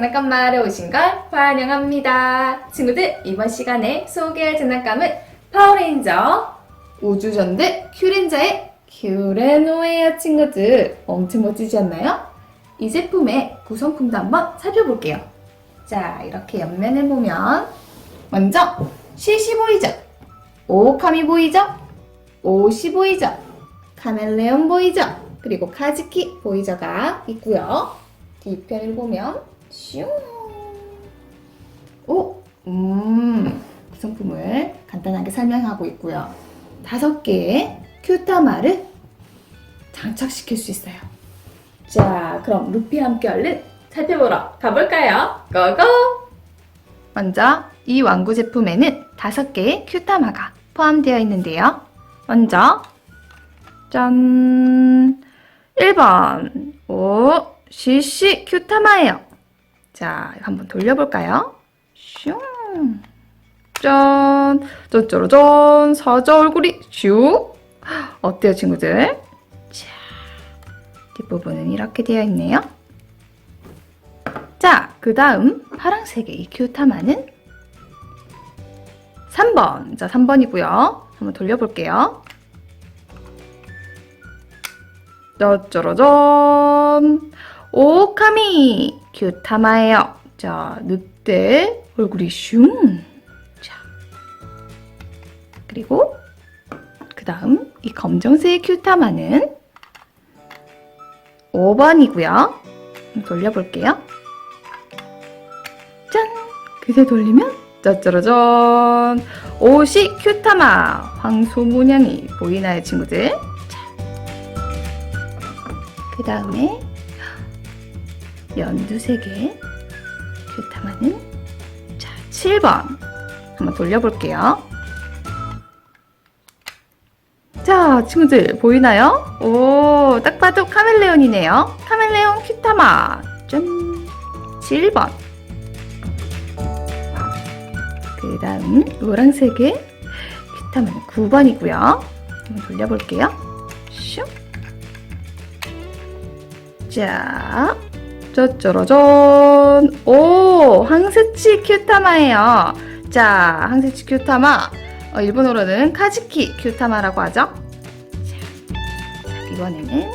장난감 마을에 오신 걸 환영합니다. 친구들, 이번 시간에 소개할 장난감은 파워레인저, 우주전대 큐렌저의 큐레노예요, 친구들. 엄청 멋지지 않나요? 이 제품의 구성품도 한번 살펴볼게요. 자, 이렇게 옆면을 보면 먼저 실시 보이죠? 오카미 보이죠? 옷이 보이죠? 카멜레온 보이죠? 그리고 카즈키 보이저가 있고요. 뒤편을 보면 슝. 오, 음, 구성품을 간단하게 설명하고 있고요. 다섯 개의 큐타마를 장착시킬 수 있어요. 자, 그럼 루피 함께 얼른 살펴보러 가볼까요? 고고! 먼저 이 완구 제품에는 다섯 개의 큐타마가 포함되어 있는데요. 먼저 짠 1번 오 CC 큐타마예요. 자, 한번 돌려볼까요? 슝 짠! 짠짜라짠! 사자 얼굴이 슉! 어때요, 친구들? 자, 뒷부분은 이렇게 되어 있네요. 자, 그 다음 파란색의 이 큐타마는 3번. 자, 3번이고요. 한번 돌려볼게요. 짜짜라짠! 오카미! 큐타마예요. 자, 늑대 얼굴이 슝! 자. 그리고 그 다음 이 검정색 큐타마는 5번이고요. 돌려볼게요. 짠! 그새 돌리면 짜짜라짠! 옷이 큐타마! 황소 문양이 보이나요, 친구들? 그 다음에 연두색의 큐타마는 자 7번 한번 돌려볼게요. 자 친구들 보이나요? 오 딱 봐도 카멜레온이네요. 카멜레온 큐타마 짠 7번 그 다음 노란색의 큐타마는 9번이고요. 한번 돌려볼게요. 슉 자, 짜짜라짠. 오, 항세치 큐타마예요. 자, 항세치 큐타마. 어, 일본어로는 카즈키 큐타마라고 하죠. 자, 자, 이번에는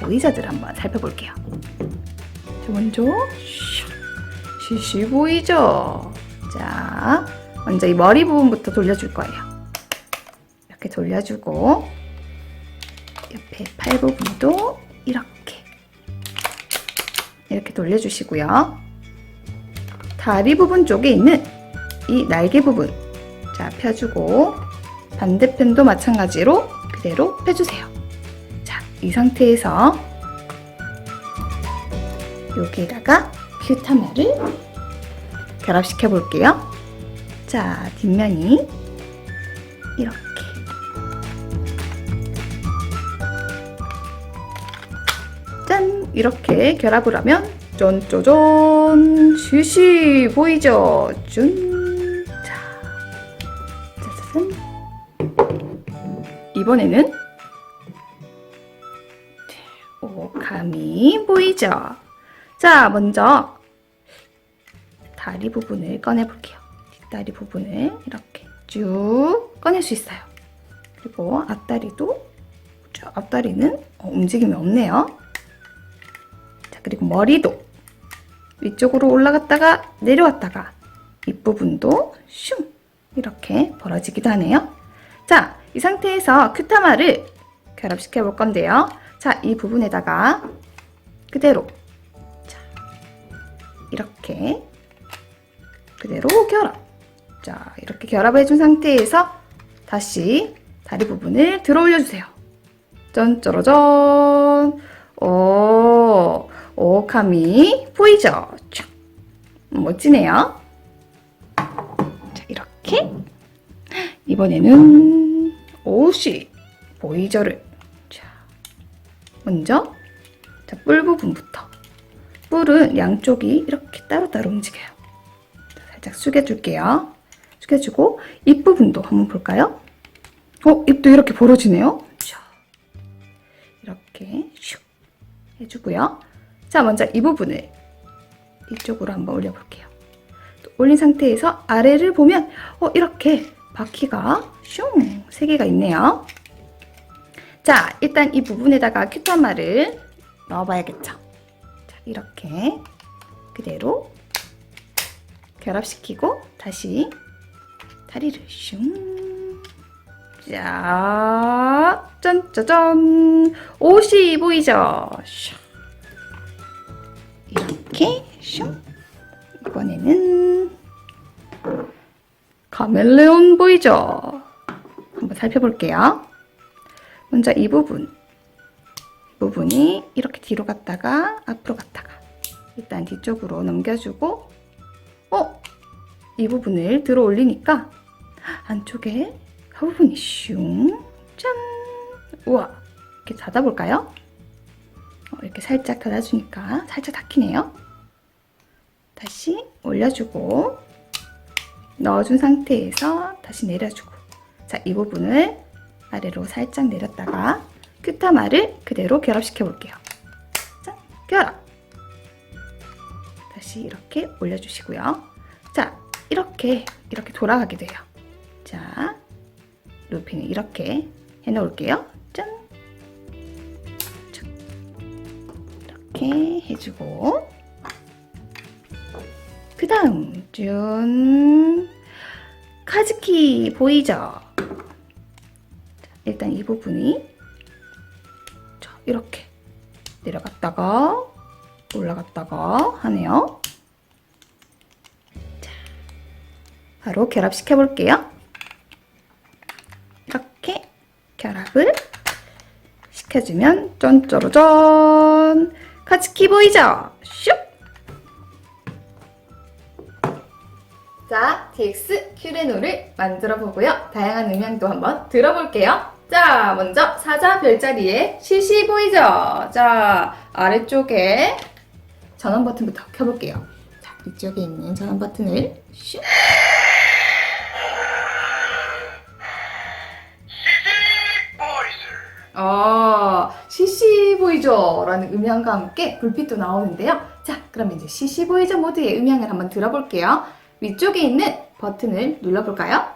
보이저들 한번 살펴볼게요. 자, 먼저 슉, 시시 보이죠? 자, 먼저 이 머리 부분부터 돌려줄 거예요. 이렇게 돌려주고 옆에 팔 부분도 이렇게 이렇게 돌려주시고요. 다리 부분 쪽에 있는 이 날개 부분 자 펴주고 반대편도 마찬가지로 그대로 펴주세요. 자, 이 상태에서 여기에다가 큐타마를 결합시켜 볼게요. 자, 뒷면이 이렇게 이렇게 결합을 하면 쫀쪼쫀 슈시 보이죠? 쭌! 자, 짜자잔 이번에는 오감이 보이죠? 자, 먼저 다리 부분을 꺼내볼게요. 뒷다리 부분을 이렇게 쭉 꺼낼 수 있어요. 그리고 앞다리도 저 앞다리는 어, 움직임이 없네요. 자, 그리고 머리도 위쪽으로 올라갔다가 내려왔다가 윗부분도 슝 이렇게 벌어지기도 하네요. 자, 이 상태에서 큐타마를 결합시켜 볼 건데요. 자, 이 부분에다가 그대로 자, 이렇게 그대로 결합. 자, 이렇게 결합을 해준 상태에서 다시 다리 부분을 들어 올려주세요. 짠 짜라짠. 오, 오카미 보이죠? 촥. 멋지네요. 자, 이렇게 이번에는 옷이 보이저를 자, 먼저 자, 뿔 부분부터 뿔은 양쪽이 이렇게 따로따로 움직여요. 자, 살짝 숙여줄게요. 숙여주고 입 부분도 한번 볼까요? 어, 입도 이렇게 벌어지네요. 자, 이렇게 슉 해주고요. 자, 먼저 이 부분을 뒤쪽으로 한번 올려볼게요. 또 올린 상태에서 아래를 보면 어, 이렇게 바퀴가 슝! 세 개가 있네요. 자, 일단 이 부분에다가 큐타마를 넣어봐야겠죠. 자, 이렇게 그대로 결합시키고 다시 다리를 슝. 자, 짠 짜잔. 옷이 보이죠? 슝. 이렇게 슝. 이번에는 카멜레온 보이죠? 한번 살펴볼게요. 먼저 이 부분. 이 부분이 이렇게 뒤로 갔다가 앞으로 갔다가 일단 뒤쪽으로 넘겨주고 어? 이 부분을 들어 올리니까 안쪽에 한 부분이 슝, 짠! 우와! 이렇게 닫아볼까요? 어, 이렇게 살짝 닫아주니까 살짝 닫히네요. 다시 올려주고 넣어준 상태에서 다시 내려주고 자, 이 부분을 아래로 살짝 내렸다가 큐타마를 그대로 결합시켜 볼게요. 짠! 결합! 다시 이렇게 올려주시고요. 자, 이렇게 이렇게 돌아가게 돼요. 자, 루피는 이렇게 해놓을게요. 짠! 자, 이렇게 해주고 그 다음 준 카즈키 보이죠? 자, 일단 이 부분이 자, 이렇게 내려갔다가 올라갔다가 하네요. 자, 바로 결합시켜 볼게요. 이렇게 결합을 시켜주면 쫀쪼로쫀 카츠키 보이죠? 슉! 자, DX 큐레노를 만들어 보고요. 다양한 음향도 한번 들어볼게요. 자, 먼저 사자 별자리에 CC 보이죠? 자, 아래쪽에 전원 버튼부터 켜볼게요. 자, 이쪽에 있는 전원 버튼을 슉! 어, CC 보이죠? 라는 음향과 함께 불빛도 나오는데요. 자, 그럼 이제 CC 보이죠 모드의 음향을 한번 들어볼게요. 위쪽에 있는 버튼을 눌러볼까요?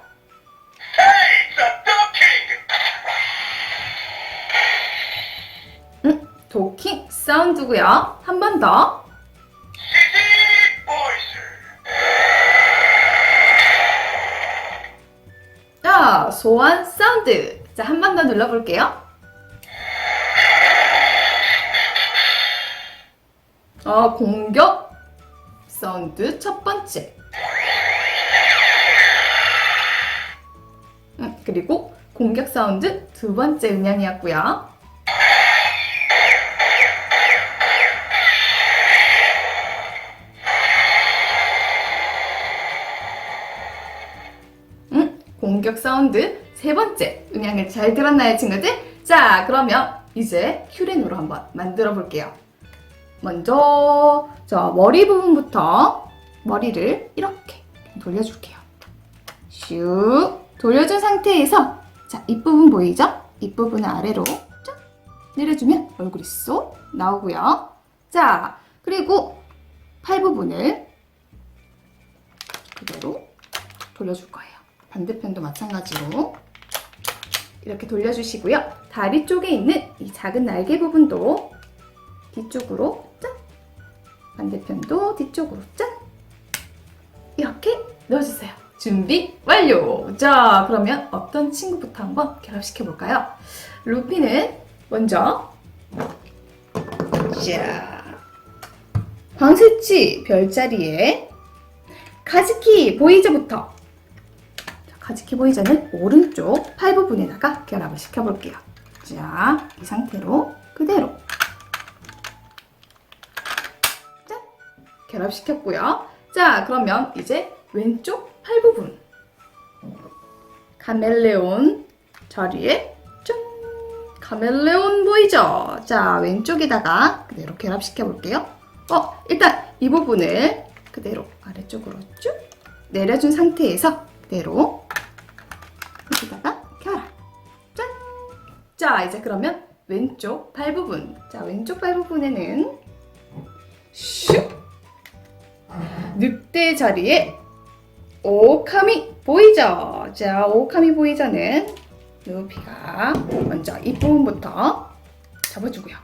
음, 도킹 사운드고요. 한 번 더. 자, 소환 사운드. 자, 한 번 더 눌러볼게요. 어, 공격 사운드 첫 번째. 그리고 공격 사운드 두 번째 음향이었고요. 음, 공격 사운드 세 번째 음향을 잘 들었나요, 친구들? 자, 그러면 이제 큐렌으로 한번 만들어 볼게요. 먼저 자 머리 부분부터 머리를 이렇게 돌려줄게요. 슉 돌려준 상태에서 자 입부분 보이죠? 입부분을 아래로 쫙 내려주면 얼굴이 쏙 나오고요. 자 그리고 팔 부분을 그대로 돌려줄 거예요. 반대편도 마찬가지로 이렇게 돌려주시고요. 다리 쪽에 있는 이 작은 날개 부분도 뒤쪽으로 짠! 반대편도 뒤쪽으로 짠! 이렇게 넣어주세요. 준비 완료! 자, 그러면 어떤 친구부터 한번 결합시켜 볼까요? 루피는 먼저 자, 광새치 별자리에 카즈키 보이저부터 자, 카즈키 보이저는 오른쪽 팔 부분에다가 결합을 시켜볼게요. 자, 이 상태로 그대로 결합시켰고요. 자, 그러면 이제 왼쪽 팔 부분. 카멜레온 자리에 짠! 카멜레온 보이죠? 자, 왼쪽에다가 그대로 결합시켜 볼게요. 어, 일단 이 부분을 그대로 아래쪽으로 쭉 내려준 상태에서 그대로 여기다가 결합. 짠! 자, 이제 그러면 왼쪽 팔 부분. 자, 왼쪽 팔 부분에는 슉! 이 자리에 오카미 보이저. 자, 오카미 보이저는 루피가 먼저 이 부분부터 잡아주고요.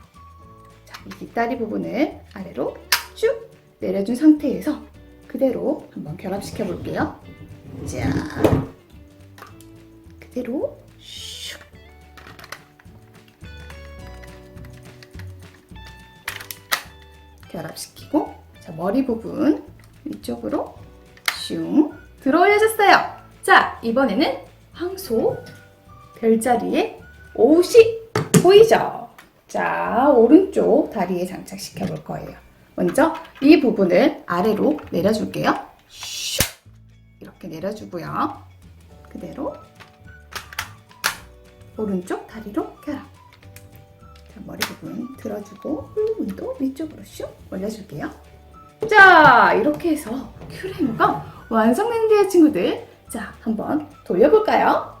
자, 이 뒷다리 부분을 아래로 쭉 내려준 상태에서 그대로 한번 결합시켜 볼게요. 자, 그대로 슉. 결합시키고 자, 머리 부분 위쪽으로 슝 들어올려줬어요. 자, 이번에는 황소 별자리에 옷이 보이죠? 자, 오른쪽 다리에 장착시켜 볼 거예요. 먼저 이 부분을 아래로 내려줄게요. 슉! 이렇게 내려주고요. 그대로 오른쪽 다리로 결합. 자, 머리 부분 들어주고 부분도 위쪽으로 슉 올려줄게요. 자, 이렇게 해서 큐레모가 완성됐는데요, 친구들. 자, 한번 돌려볼까요?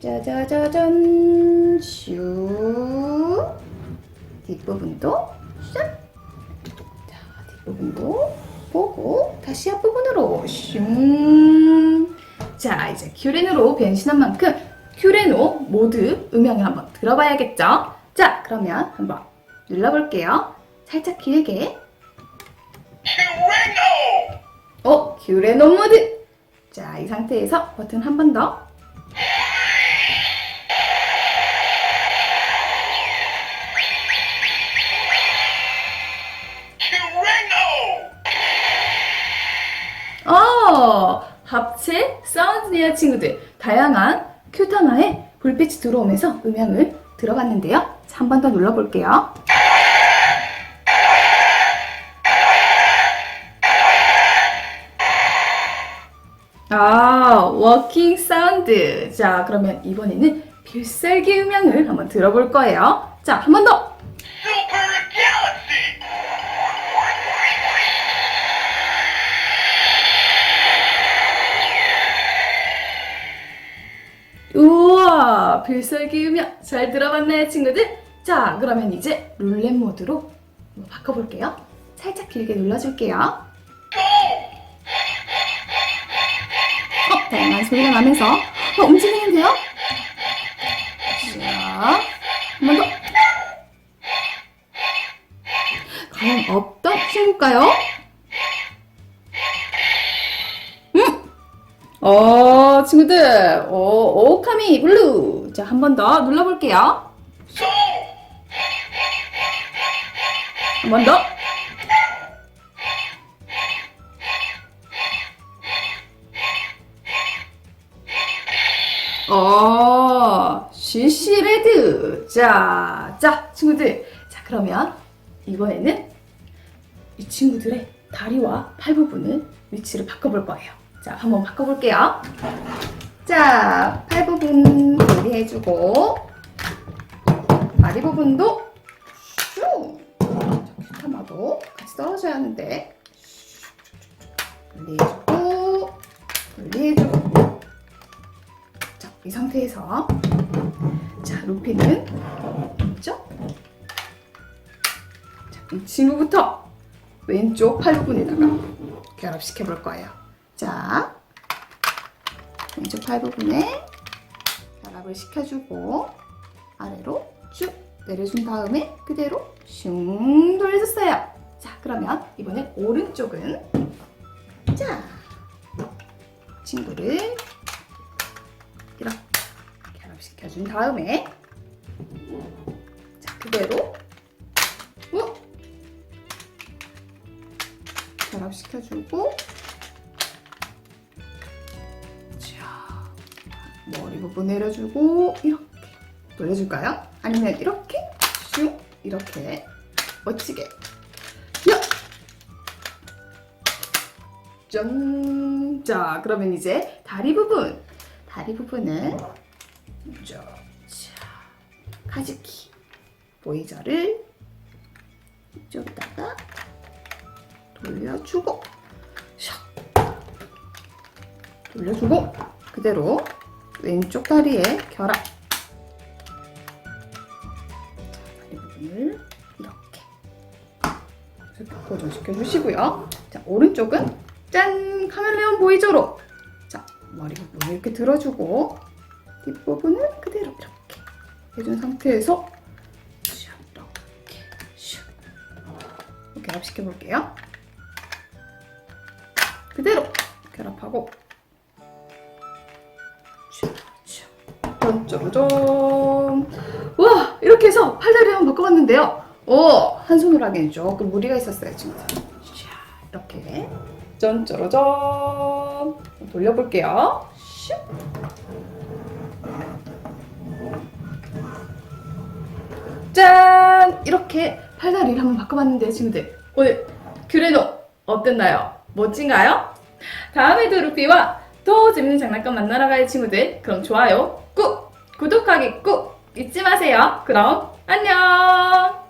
짜자자잔, 슉. 뒷부분도 슉. 자, 뒷부분도 보고 다시 앞부분으로 슝. 자, 이제 큐레노로 변신한 만큼 큐레노 모드 음향을 한번 들어봐야겠죠? 자, 그러면 한번 눌러볼게요. 살짝 길게. 어, 큐레노 모드. 자, 이 상태에서 버튼 한 번 더. 어, 합체 사운드네요, 친구들. 다양한 큐타마에 불빛이 들어오면서 음향을 들어봤는데요. 자, 한번 더 눌러볼게요. 아, 워킹 사운드. 자, 그러면 이번에는 필살기 음향을 한번 들어볼 거예요. 자, 한 번 더. 우와, 필살기 음향 잘 들어봤나요, 친구들? 자, 그러면 이제 룰렛 모드로 바꿔볼게요. 살짝 길게 눌러줄게요. 어, 다양한 소리가 나면서 어, 움직이는데요? 자, 한번 더. 과연 어떤 친구일까요? 음! 어, 친구들, 어, 오카미 블루. 자, 한 번 더 눌러볼게요. 한 번 더. 어, 시시레드. 자, 자, 친구들. 자, 그러면 이번에는 이 친구들의 다리와 팔 부분을 위치를 바꿔볼 거예요. 자, 한번 바꿔볼게요. 자, 팔 부분 분리해주고, 다리 부분도 슝! 자, 큐타마도 같이 떨어져야 하는데, 분리해주고, 분리해주고. 자, 이 상태에서, 자, 루피는, 있죠? 자, 이 친구부터 왼쪽 팔 부분에다가 결합시켜 볼 거예요. 자, 왼쪽 팔 부분에 결합을 시켜주고 아래로 쭉 내려준 다음에 그대로 슝 돌려줬어요. 자, 그러면 이번엔 오른쪽은 자 친구를 결합시켜준 다음에 자 그대로. 우 결합시켜주고. 자 머리 부분 내려주고 이렇게. 돌려줄까요? 아니면 이렇게? 슉! 이렇게. 멋지게. 야! 짠! 자 그러면 이제 다리 부분. 다리 부분은 먼저 자 카즈키 보이저를 이쪽에다가 돌려주고 샥 돌려주고 그대로 왼쪽 다리에 결합 다리 부분을 이렇게 고정시켜 주시고요 자 오른쪽은 짠! 카멜레온 보이죠로! 자, 머리 부분 이렇게 들어주고, 뒷부분은 그대로 이렇게 해준 상태에서, 슉, 이렇게, 슉. 이렇게 결합시켜 볼게요. 그대로 결합하고. 짠짜라짠. 와, 이렇게 해서 팔다리 한번 바꿔봤는데요. 오, 한 손으로 하기엔 조금 무리가 있었어요. 자, 이렇게. 짠짜라짠. 돌려볼게요. 슉. 짠! 이렇게 팔다리를 한번 바꿔봤는데요, 친구들. 오늘 큐레노 어땠나요? 멋진가요? 다음에도 루피와 더 재밌는 장난감 만나러 갈 친구들. 그럼 좋아요 꾹! 구독하기 꾹! 잊지 마세요. 그럼 안녕!